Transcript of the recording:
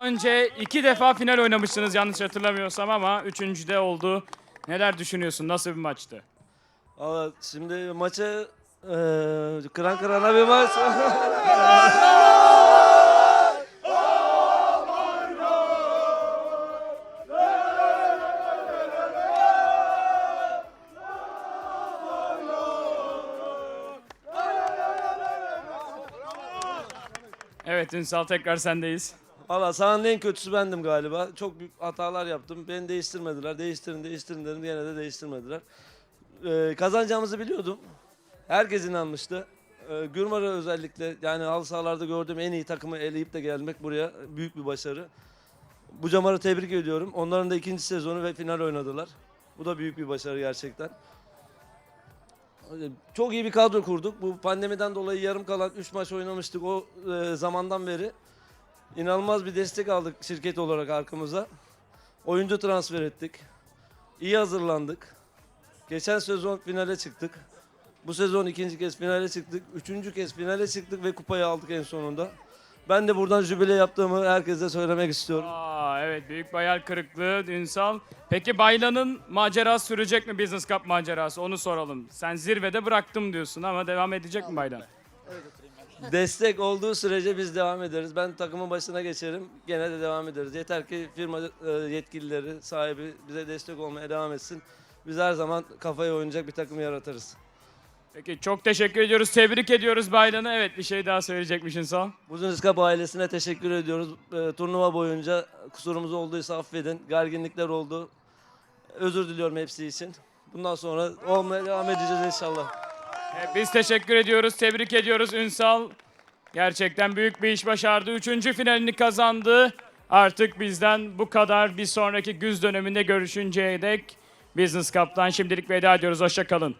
Önce iki defa final oynamışsınız yanlış hatırlamıyorsam ama üçüncüde oldu. Neler düşünüyorsun? Nasıl bir maçtı? Valla şimdi maçı eee kıran kırana bir maç. Evet Ünsal tekrar sendeyiz. Valla sahanın en kötüsü bendim galiba. Çok büyük hatalar yaptım. Beni değiştirmediler. Değiştirin değiştirin dedim. Yine de değiştirmediler. Eee kazanacağımızı biliyordum. Herkes inanmıştı. Eee Gürmar'a özellikle yani halı sahalarda gördüğüm en iyi takımı eleyip de gelmek buraya büyük bir başarı. Bu Camar'ı tebrik ediyorum. Onların da ikinci sezonu ve final oynadılar. Bu da büyük bir başarı gerçekten. Çok iyi bir kadro kurduk. Bu pandemiden dolayı yarım kalan 3 maç oynamıştık o e, zamandan beri. İnanılmaz bir destek aldık şirket olarak arkamıza. Oyuncu transfer ettik. İyi hazırlandık. Geçen sezon finale çıktık. Bu sezon ikinci kez finale çıktık. Üçüncü kez finale çıktık ve kupayı aldık en sonunda. Ben de buradan jübile yaptığımı herkese söylemek istiyorum. Aa, evet büyük bir hayal kırıklığı Ünsal. Peki Baylan'ın macerası sürecek mi Business Cup macerası? Onu soralım. Sen zirvede bıraktım diyorsun ama devam edecek mi Baylan? Destek olduğu sürece biz devam ederiz. Ben takımın başına geçerim. Gene de devam ederiz. Yeter ki firma e, yetkilileri, sahibi bize destek olmaya devam etsin. Biz her zaman kafaya oynayacak bir takım yaratırız. Peki çok teşekkür ediyoruz. Tebrik ediyoruz Baylan'ı. Evet bir şey daha söyleyecekmiş Ünsal. Business Cup ailesine teşekkür ediyoruz. E, turnuva boyunca kusurumuz olduysa affedin. Gerginlikler oldu. Özür diliyorum hepsi için. Bundan sonra olmaya devam edeceğiz inşallah. E, Biz teşekkür ediyoruz, tebrik ediyoruz Ünsal. Gerçekten büyük bir iş başardı. Üçüncü finalini kazandı. Artık bizden bu kadar. Bir sonraki güz döneminde görüşünceye dek Business Cup'tan şimdilik veda ediyoruz. Hoşça kalın.